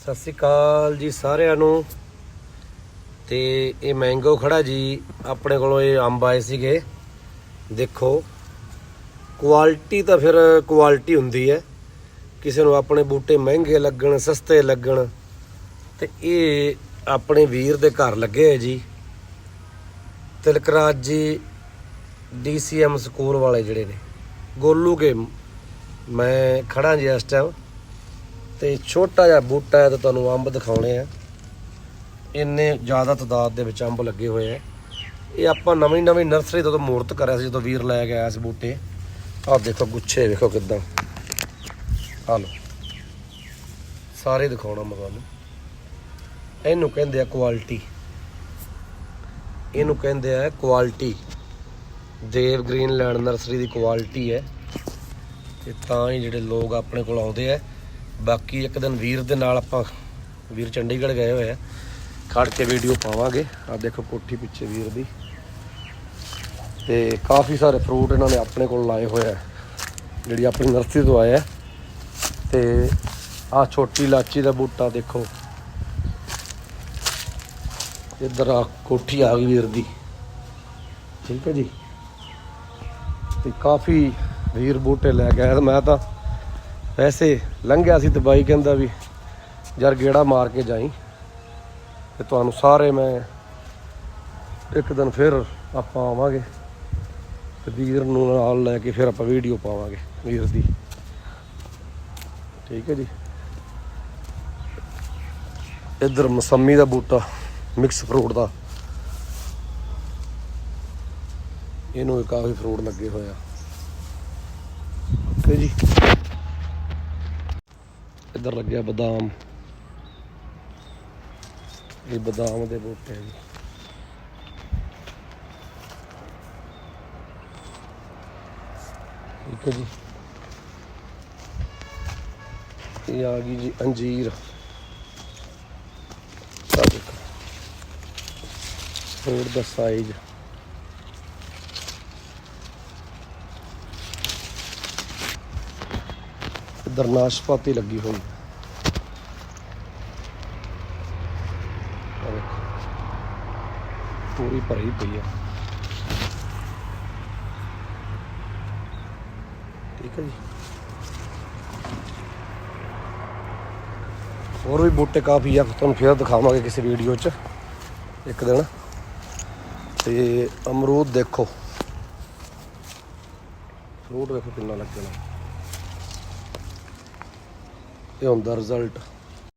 ਸਤਿ ਸ੍ਰੀ ਅਕਾਲ ਜੀ ਸਾਰਿਆਂ ਨੂੰ। ਤੇ ਇਹ ਮੈਂਗੋ ਖੜਾ ਜੀ, ਆਪਣੇ ਕੋਲੋਂ ਇਹ ਅੰਬ ਆਏ ਸੀਗੇ। ਦੇਖੋ ਕੁਆਲਿਟੀ ਤਾਂ ਫਿਰ ਕੁਆਲਿਟੀ ਹੁੰਦੀ ਹੈ। ਕਿਸੇ ਨੂੰ ਆਪਣੇ ਬੂਟੇ ਮਹਿੰਗੇ ਲੱਗਣ, ਸਸਤੇ ਲੱਗਣ, ਤੇ ਇਹ ਆਪਣੇ ਵੀਰ ਦੇ ਘਰ ਲੱਗੇ ਹੈ ਜੀ। ਤਿਲਕਰਾਜ ਜੀ ਡੀਸੀਐਮ ਸਕੂਲ ਵਾਲੇ ਜਿਹੜੇ ਨੇ। ਗੋਲੂ ਕੇ, ਮੈਂ ਖੜਾ ਜੀ ਇਸ ਟਾਈਮ ਤੇ ਛੋਟਾ ਜਿਹਾ ਬੂਟਾ ਹੈ ਤੇ ਤੁਹਾਨੂੰ ਅੰਬ ਦਿਖਾਉਣੇ ਆ। ਇੰਨੇ ਜ਼ਿਆਦਾ ਤਾਦਾਦ ਦੇ ਵਿੱਚ ਅੰਬ ਲੱਗੇ ਹੋਏ ਆ। ਇਹ ਆਪਾਂ ਨਵੀਂ ਨਵੀਂ ਨਰਸਰੀ ਤੋਂ ਮੂਰਤ ਕਰਿਆ ਸੀ ਜਦੋਂ ਵੀਰ ਲੈ ਕੇ ਆਇਆ ਸੀ ਬੂਟੇ। ਆਹ ਦੇਖੋ ਗੁੱਛੇ, ਵੇਖੋ ਕਿਦਾਂ। ਆ ਲਓ। ਸਾਰੇ ਦਿਖਾਉਣਾ ਮੈਂ ਤੁਹਾਨੂੰ। ਇਹਨੂੰ ਕਹਿੰਦੇ ਆ ਕੁਆਲਿਟੀ। ਇਹਨੂੰ ਕਹਿੰਦੇ ਆ ਕੁਆਲਿਟੀ। ਦੇਵ ਗ੍ਰੀਨਲੈਂਡ ਨਰਸਰੀ ਦੀ ਕੁਆਲਿਟੀ ਹੈ। ਤੇ ਤਾਂ ਹੀ ਜਿਹੜੇ ਲੋਕ ਆਪਣੇ ਕੋਲ ਆਉਂਦੇ ਆ। ਬਾਕੀ ਇੱਕ ਦਿਨ ਵੀਰ ਦੇ ਨਾਲ ਆਪਾਂ ਵੀਰ ਚੰਡੀਗੜ੍ਹ ਗਏ ਹੋਏ ਆ। ਖੜ ਕੇ ਵੀਡੀਓ ਪਾਵਾਂਗੇ। ਆ ਦੇਖੋ ਕੋਠੀ ਪਿੱਛੇ ਵੀਰ ਦੀ। ਤੇ ਕਾਫੀ ਸਾਰੇ ਫਰੂਟ ਇਹਨਾਂ ਨੇ ਆਪਣੇ ਕੋਲ ਲਾਏ ਹੋਏ ਆ। ਜਿਹੜੀ ਆਪਣੀ ਨਰਸਰੀ ਤੋਂ ਆਏ ਆ। ਤੇ ਆ ਛੋਟੀ ਲਾਚੀ ਦਾ ਬੂਟਾ ਦੇਖੋ। ਇੱਧਰ ਆ ਕੋਠੀ ਆ ਗਈ ਵੀਰ ਦੀ। ਠੀਕ ਹੈ ਜੀ। ਤੇ ਕਾਫੀ ਵੀਰ ਬੂਟੇ ਲੈ ਕੇ ਮੈਂ ਤਾਂ ਵੈਸੇ ਲੰਘਿਆ ਸੀ ਤੇ ਬਾਈ ਕਹਿੰਦਾ ਵੀ, ਯਾਰ ਗੇੜਾ ਮਾਰ ਕੇ ਜਾਈ। ਤੇ ਤੁਹਾਨੂੰ ਸਾਰੇ ਮੈਂ ਇੱਕ ਦਿਨ ਫਿਰ ਆਪਾਂ ਆਵਾਂਗੇ ਤੇ ਵੀਰ ਨੂੰ ਨਾਲ ਲੈ ਕੇ ਫਿਰ ਆਪਾਂ ਵੀਡੀਓ ਪਾਵਾਂਗੇ, ਵੀਰ ਦੀ। ਠੀਕ ਹੈ ਜੀ। ਇੱਧਰ ਮਸੰਮੀ ਦਾ ਬੂਟਾ, ਮਿਕਸ ਫਰੂਟ ਦਾ। ਇਹਨੂੰ ਕਾਫੀ ਫਰੂਟ ਲੱਗੇ ਹੋਏ ਆ। ਓਕੇ ਜੀ। ਇੱਧਰ ਲੱਗਿਆ ਬਦਾਮ। ਇਹ ਬਦਾਮ ਦੇ ਬੂਟੇ ਆ ਜੀ। ਠੀਕ ਹੈ ਜੀ। ਇਹ ਆ ਗਈ ਜੀ ਅੰਜੀਰ। ਹੋਰ ਦਾ ਸਾਈਜ਼ ਇੱਧਰ ਨਾਸ਼ਪਾਤੀ ਲੱਗੀ ਹੋਈ। ਹੈ ਪੂਰੀ ਭਰੀ ਪਈ ਹੈ ਠੀਕ ਹੈ ਜੀ। ਹੋਰ ਵੀ ਬੂਟੇ ਕਾਫੀ ਆ। ਤੁਹਾਨੂੰ ਫਿਰ ਦਿਖਾਵਾਂਗੇ ਕਿਸੇ ਵੀਡੀਓ 'ਚ। ਇੱਕ ਦਿਨ। ਤੇ ਅਮਰੂਦ ਦੇਖੋ। ਫਰੂਟ ਦੇਖੋ ਕਿੰਨਾ ਲੱਗਣਾ ਇਹ ਹੁੰਦਾ ਰਿਜ਼ਲਟ